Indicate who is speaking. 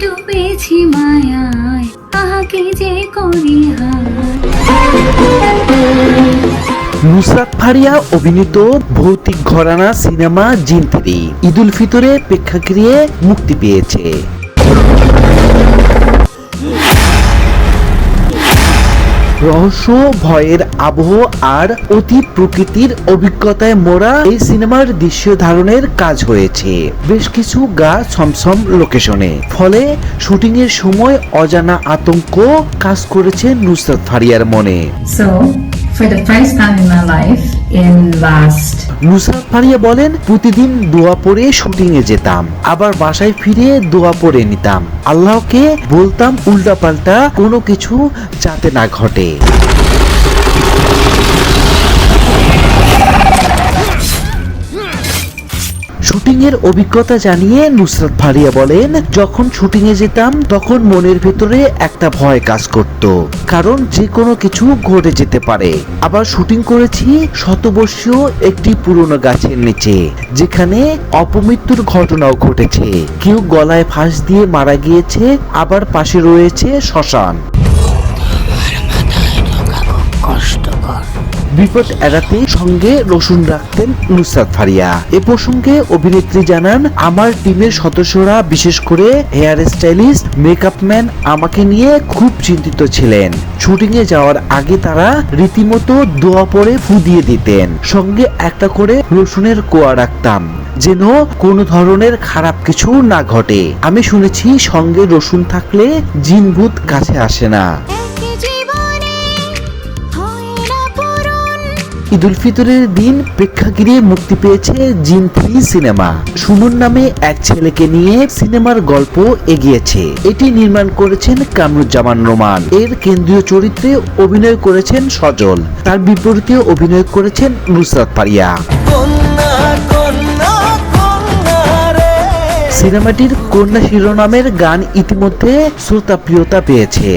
Speaker 1: ডুবেছি মায়ায়, তাহাকে যে করি
Speaker 2: নুসরাত ফারিয়া, অভিনীত ভৌতিক ঘরানা সিনেমা জিন্তিরি। ঈদুল ফিতরে প্রেক্ষাগৃহে মুক্তি পেয়েছে। রহস্য ভয়ের আবহ আর অতি প্রকৃতির অভিজ্ঞতায় মোড়া এই সিনেমার দৃশ্য ধারণের কাজ হয়েছে। বেশ কিছু গা ছমছম লোকেশনে। ফলে শুটিং এর সময় অজানা আতঙ্ক কাজ করেছে নুসরাত ফারিয়ার মনে।
Speaker 3: So, for the first time in my life, in last.
Speaker 2: Nusrat Faria বলেন, প্রতিদিন দোয়া পড়ে শুটিং এ যেতাম, আবার বাসায় ফিরে দোয়া পড়ে নিতাম। আল্লাহকে বলতাম উল্টাপাল্টা কোনো কিছু যাতে না ঘটে। এর অভিজ্ঞতা জানিয়ে নুসরাত ফারিয়া বলেন, যখন শুটিং এ যেতাম, তখন মনের ভেতরে একটা ভয় কাজ করত। কারণ যে কোনো কিছু ঘটে যেতে পারে। আবার শুটিং করেছি শতবর্ষীয় একটি পুরনো গাছের নিচে, যেখানে অপমৃত্যুর ঘটনাও ঘটেছে। কেউ গলায় ফাঁস দিয়ে মারা গিয়েছে, আবার পাশে রয়েছে শ্মশান। বিপদ এড়াতে সঙ্গে রসুন রাখতেন নুসরাত ফারিয়া। এ প্রসঙ্গে অভিনেত্রী জানান, আমার টিমের সদস্যরা, বিশেষ করে হেয়ার স্টাইলিস্ট, মেকআপ ম্যান আমাকে নিয়ে খুব চিন্তিত ছিলেন। শুটিং এ যাওয়ার আগে তারা রীতিমতো দোয়া পরে ফু দিয়ে দিতেন। সঙ্গে একটা করে রসুনের কোয়া রাখতাম, যেন কোনো ধরনের খারাপ কিছু না ঘটে। আমি শুনেছি, সঙ্গে রসুন থাকলে জিনভূত কাছে আসে না। ঈদুল ফিতরের দিন প্রেক্ষাগৃহে মুক্তি পেয়েছে জিন থ্রি সিনেমা। সুমন নামে এক ছেলেকে নিয়ে সিনেমার গল্প এগিয়েছে। এটি নির্মাণ করেছেন কামরুজ্জামান রোমান। এর কেন্দ্রীয় চরিত্রে অভিনয় করেছেন সজল। তার বিপরীতে অভিনয় করেছেন নুসরাত পারিয়া। সিনেমাটির কন্যা শিরোনামের গান ইতিমধ্যে শ্রোতাপ্রিয়তা পেয়েছে।